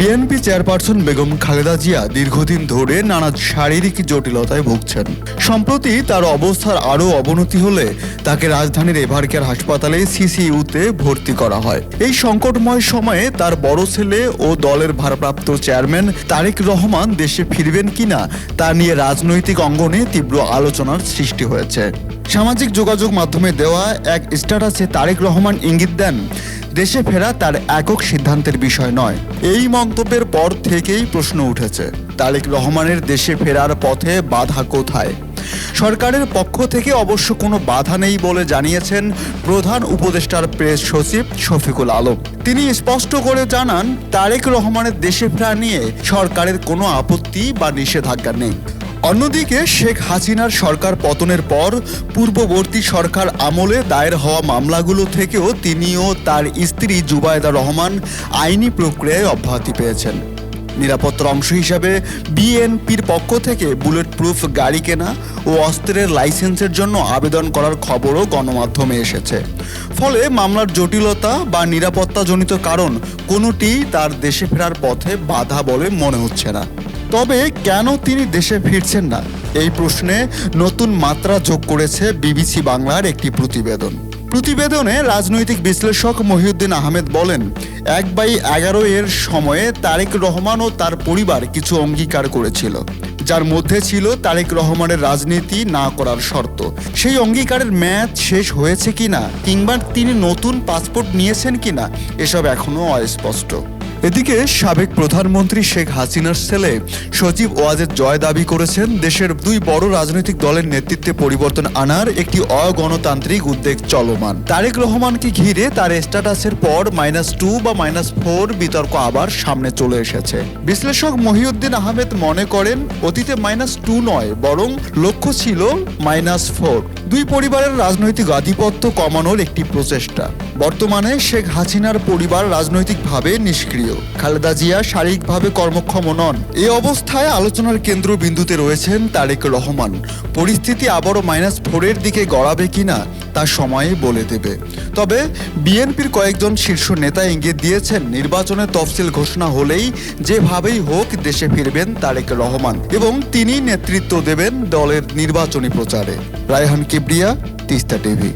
BNP chairperson Begum Khaleda Zia দীর্ঘদিন ধরে নানা শারীরিক জটিলতায় ভুগছেন। সম্প্রতি তার অবস্থার আরও অবনতি হলে তাকে রাজধানীর এভারকেয়ার হাসপাতালে সিসিইউতে ভর্তি করা হয়। এই সংকটময় সময়ে তার বড় ছেলে ও দলের ভারপ্রাপ্ত চেয়ারম্যান তারেক রহমান দেশে ফিরবেন কিনা তা নিয়ে রাজনৈতিক অঙ্গনে তীব্র আলোচনার সৃষ্টি হয়েছে। সামাজিক যোগাযোগ মাধ্যমে দেওয়া এক স্ট্যাটাসে তারেক রহমান ইঙ্গিত দেন দেশে ফেরা তার একক সিদ্ধান্তের বিষয় নয়। এই মন্তব্যের পর থেকেই প্রশ্ন উঠেছে, তারেক রহমানের দেশে ফেরার পথে বাধা কোথায়? সরকারের পক্ষ থেকে অবশ্য কোনো বাধা নেই বলে জানিয়েছেন প্রধান উপদেষ্টার প্রেস সচিব শফিকুল আলম। তিনি স্পষ্ট করে জানান, তারেক রহমানের দেশে ফেরা নিয়ে সরকারের কোনো আপত্তি বা নিষেধাজ্ঞা নেই। অন্যদিকে শেখ হাসিনার সরকার পতনের পর পূর্ববর্তী সরকার আমলে দায়ের হওয়া মামলাগুলো থেকেও তিনিও তার স্ত্রী জুবায়দা রহমান আইনি প্রক্রিয়ায় অব্যাহতি পেয়েছেন। নিরাপত্তার অংশ হিসাবে বিএনপির পক্ষ থেকে বুলেট প্রুফ গাড়ি কেনা ও অস্ত্রের লাইসেন্সের জন্য আবেদন করার খবরও গণমাধ্যমে এসেছে। ফলে মামলার জটিলতা বা নিরাপত্তাজনিত কারণ কোনোটি তার দেশে ফেরার পথে বাধা বলে মনে হচ্ছে না। তবে কেন তিনি দেশে ফিরছেন না? এই প্রশ্নে নতুন মাত্রা যোগ করেছে বিবিসি বাংলার একটি প্রতিবেদন। প্রতিবেদনে রাজনৈতিক বিশ্লেষক মহিউদ্দিন আহমেদ বলেন, এক বাই এগারো এর সময়ে তারেক রহমান ও তার পরিবার কিছু অঙ্গীকার করেছিল, যার মধ্যে ছিল তারেক রহমানের রাজনীতি না করার শর্ত। সেই অঙ্গীকারের ম্যাচ শেষ হয়েছে কিনা, কিংবা তিনি নতুন পাসপোর্ট নিয়েছেন কিনা, এসব এখনও অস্পষ্ট। এদিকে সাবেক প্রধানমন্ত্রী শেখ হাসিনার ছেলে সচিব ওয়াজেদ জয় দাবি করেছেন, দেশের দুই বড় রাজনৈতিক দলের নেতৃত্বে পরিবর্তন আনার একটি অগণতান্ত্রিক উদ্যোগ চলমান। তারেক রহমানকে ঘিরে তার স্ট্যাটাসের পর মাইনাস টু বা মাইনাস ফোর বিতর্ক আবার সামনে চলে এসেছে। বিশ্লেষক মহিউদ্দিন আহমেদ মনে করেন, অতীতে মাইনাস টু নয়, বরং লক্ষ্য ছিল মাইনাস ফোর। দুই পরিবারের রাজনৈতিক আধিপত্য কমানোর একটি প্রচেষ্টা। বর্তমানে শেখ হাসিনার পরিবার রাজনৈতিকভাবে নিষ্ক্রিয়। খালেদা জিয়া শারীরিকভাবে কর্মক্ষম নন। এ অবস্থায় আলোচনার কেন্দ্রবিন্দুতে রয়েছেন তারেক রহমান। পরিস্থিতি আবারও মাইনাস ফোরের দিকে গড়াবে কিনা তা সময়ই বলে দেবে। তবে বিএনপির কয়েকজন শীর্ষ নেতা ইঙ্গিত দিয়েছেন, নির্বাচনে তফসিল ঘোষণা হলেই যেভাবেই হোক দেশে ফিরবেন তারেক রহমান এবং তিনি নেতৃত্ব দেবেন দলের নির্বাচনী প্রচারে। রায়হান কিবরিয়া, তিস্তা টিভি।